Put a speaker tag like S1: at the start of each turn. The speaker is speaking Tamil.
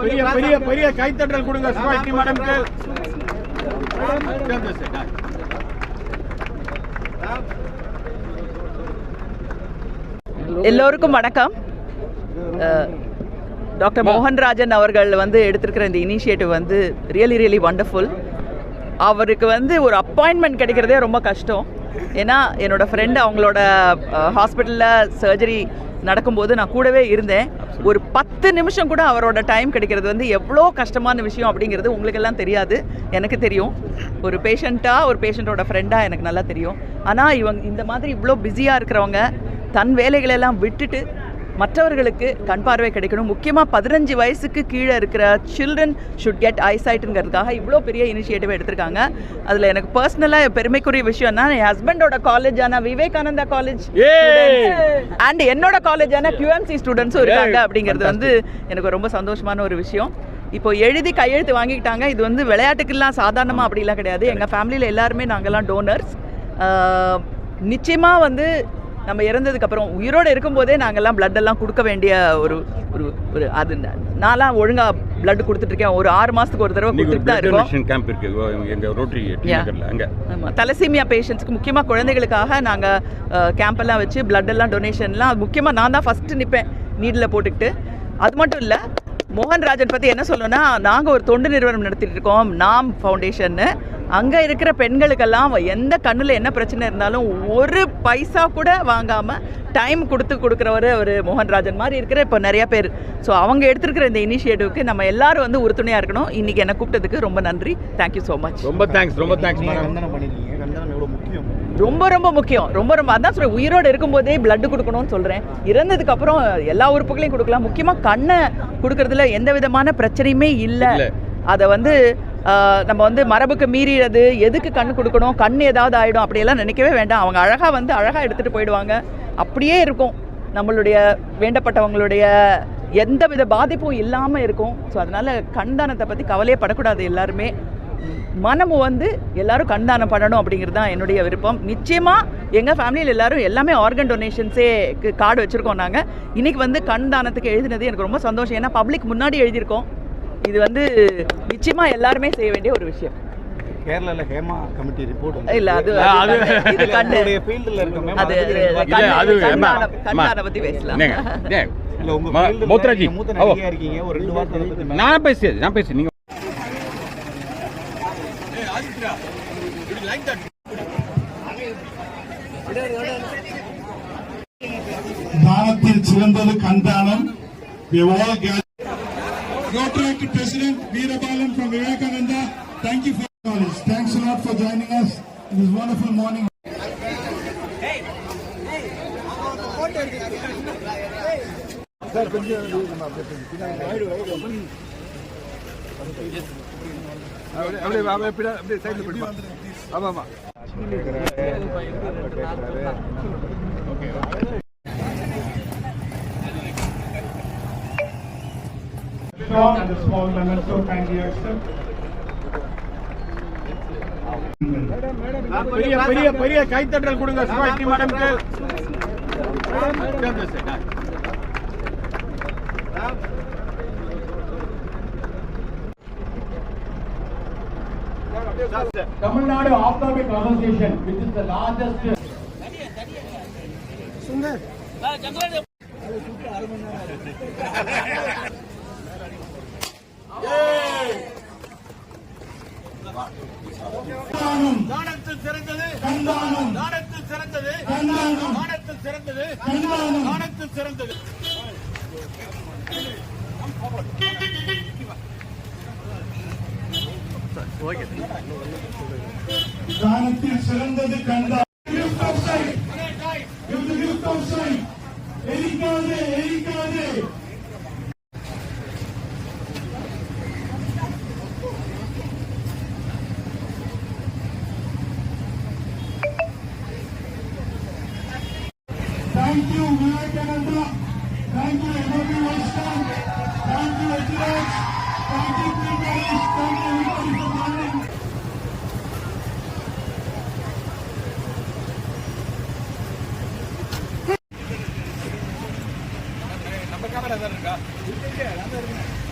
S1: பெரிய பெரிய பெரிய கைத்தட்டல் கொடுங்க சுபாஷினி மேடம்க்கு
S2: எல்லோருக்கும் வணக்கம். டாக்டர் மோகன்ராஜன் அவர்கள் வந்து எடுத்திருக்கிற இந்த இனிஷியேட்டிவ் வந்து ரியலி ரியலி வண்டர்ஃபுல் அவருக்கு வந்து ஒரு அப்பாயின்மெண்ட் கிடைக்கிறதே ரொம்ப கஷ்டம். ஏன்னா என்னோட ஃப்ரெண்டு அவங்களோட ஹாஸ்பிட்டலில் சர்ஜரி நடக்கும்போது நான் கூடவே இருந்தேன். ஒரு பத்து நிமிஷம் கூட அவரோட டைம் கிடைக்கிறது வந்து எவ்வளோ கஷ்டமான விஷயம் அப்படிங்கிறது உங்களுக்கெல்லாம் தெரியாது. எனக்கு தெரியும். ஒரு பேஷண்ட்டாக ஒரு பேஷண்ட்டோட ஃப்ரெண்டாக எனக்கு நல்லா தெரியும். ஆனால் இவங்க இந்த மாதிரி இவ்வளோ பிஸியாக இருக்கிறவங்க தன் வேலைகளெல்லாம் விட்டுட்டு மற்றவர்களுக்கு கண் பார்வை கிடைக்கணும். முக்கியமாக பதினஞ்சு வயசுக்கு கீழே இருக்கிற சில்ட்ரன் ஷுட் கெட் ஐசைட்டுங்கிறதுக்காக இவ்வளோ பெரிய இனிஷியேட்டிவ் எடுத்திருக்காங்க. அதில் எனக்கு பர்சனலாக பெருமைக்குரிய விஷயம்னா என் ஹஸ்பண்டோட காலேஜான விவேகானந்தா காலேஜ் அண்ட் என்னோட காலேஜான QMC ஸ்டூடெண்ட்ஸும் இருக்காங்க அப்படிங்கிறது வந்து எனக்கு ரொம்ப சந்தோஷமான ஒரு விஷயம். இப்போ எழுதி கையெழுத்து வாங்கிக்கிட்டாங்க. இது வந்து விளையாட்டுக்கெல்லாம் சாதாரணமாக அப்படிலாம் கிடையாது. எங்கள் ஃபேமிலியில் எல்லாருமே நாங்கள்லாம் டோனர்ஸ் நிச்சயமாக வந்து நம்ம இறந்ததுக்கு அப்புறம் உயிரோடு இருக்கும்போதே நாங்கள்லாம் எல்லாம் கொடுக்க வேண்டிய ஒரு ஒரு ஒரு அது நான்லாம் ஒழுங்காக blood கொடுத்துட்டு இருக்கேன் ஒரு ஆறு மாதத்துக்கு ஒரு தடவை கொடுத்துட்டு தான்
S1: பிளட்
S2: இருக்கோம்.
S1: கேம்ப் ரோட்டரி அங்க.
S2: ஆமாம் தலசீமியா பேஷண்ட்ஸ்க்கு முக்கியமாக குழந்தைகளுக்காக நாங்கள் கேம்பெல்லாம் வச்சு எல்லாம் டொனேஷன்லாம் முக்கியமாக நான் தான் ஃபஸ்ட்டு நிற்பேன் நீடில் போட்டுக்கிட்டு. அது மட்டும் இல்லை மோகன்ராஜன் பற்றி என்ன சொல்லணும்னா நாங்கள் ஒரு தொண்டு நிறுவனம் நடத்திட்டு இருக்கோம் நாம் ஃபவுண்டேஷன்னு அங்கே இருக்கிற பெண்களுக்கெல்லாம் எந்த கண்ணில் என்ன பிரச்சனை இருந்தாலும் ஒரு பைசா கூட வாங்காமல் டைம் கொடுத்து கொடுக்குறவர் அவர் மோகன்ராஜன் மாதிரி இருக்கிற இப்போ நிறைய பேர். ஸோ அவங்க எடுத்திருக்கிற இந்த இனிஷியேட்டிவ்க்கு நம்ம எல்லாரும் வந்து உறுதுணையாக இருக்கணும். இன்றைக்கி என்னை கூப்பிட்டதுக்கு ரொம்ப நன்றி. தேங்க்யூ ஸோ மச்
S1: ரொம்ப தேங்க்ஸ் ரொம்ப தேங்க்ஸ்
S2: ரொம்ப ரொம்ப முக்கியம். ரொம்ப ரொம்ப அதான் சொல்றேன் உயிரோடு இருக்கும்போதே blood கொடுக்கணும்னு சொல்கிறேன் இறந்ததுக்கு அப்புறம் எல்லா உறுப்புகளையும் கொடுக்கலாம். முக்கியமாக கண்ணை கொடுக்கறதுல எந்த விதமான பிரச்சனையுமே இல்லை. அதை வந்து நம்ம வந்து மரபுக்கு மீறியது எதுக்கு கண் கொடுக்கணும் கண் ஏதாவது ஆகிடும் அப்படியெல்லாம் நினைக்கவே வேண்டாம். அவங்க அழகாக வந்து அழகாக எடுத்துகிட்டு போயிடுவாங்க. அப்படியே இருக்கும். நம்மளுடைய வேண்டப்பட்டவங்களுடைய எந்த வித பாதிப்பும் இல்லாமல் இருக்கும். ஸோ அதனால் கண்தானத்தை பற்றி கவலையே படக்கூடாது எல்லாருமே. மனமும் வந்து எல்லாரும் கண்தானம் பண்ணணும் அப்படிங்கிறது தான் என்னுடைய விருப்பம். நிச்சயமாக எங்கள் ஃபேமிலியில் எல்லாரும் எல்லாமே ஆர்கன் டொனேஷன்ஸே கார்டு வச்சுருக்கோம் நாங்கள் இன்றைக்கி வந்து கண் தானத்துக்கு எழுதினது எனக்கு ரொம்ப சந்தோஷம். ஏன்னா பப்ளிக் முன்னாடி எழுதியிருக்கோம். இது வந்து நிச்சயமாக எல்லாருமே செய்ய வேண்டிய ஒரு விஷயம்
S3: கேரளால ஹேமா கமிட்டி ரிப்போர்ட்
S2: இல்ல அது
S1: அது-
S2: இது கண்ணு
S3: உங்களுடைய ஃபீல்டுல இருக்க மேம்
S2: அது
S3: அதை
S2: கண்ணான- பத்தி பேசலாம்.
S3: இல்ல உங்க
S1: மோத்ராஜி
S3: நீங்க மூத்த. நடிகையா இருக்கீங்க ஒரு ரெண்டு வார்த்தை
S1: நான் பேசு நான் பேசு நீங்க
S4: தானத்தில் சிறந்தது கண்தானம் We all Rotaract President Veerabalan from Vivekananda, thank you for your knowledge. Thanks a lot for joining us in this wonderful morning. Strong and the small memento kindly accept.
S1: பெரிய பெரிய பெரிய கைத்தட்டல் கொடுங்க சுபாஷினி மேடம்க்கு
S4: Tamil Nadu Ophthalmic Association, which is the largest
S1: சிறந்தது. நாணத்தில் சிறந்தது. நாணத்தில் சிறந்தது.
S4: கண்தானம்
S1: நாணத்தில் சிறந்தது.
S4: தானத்தில் சிறந்தது கண்தானம் Thank you, Vivekananda. Thank you, MOP Western. Thank you, Ejiraj. Thank you, Primaris. Thank you, everybody for joining.
S1: நம்ம கேமரா தான் இருக்கா கொடுங்க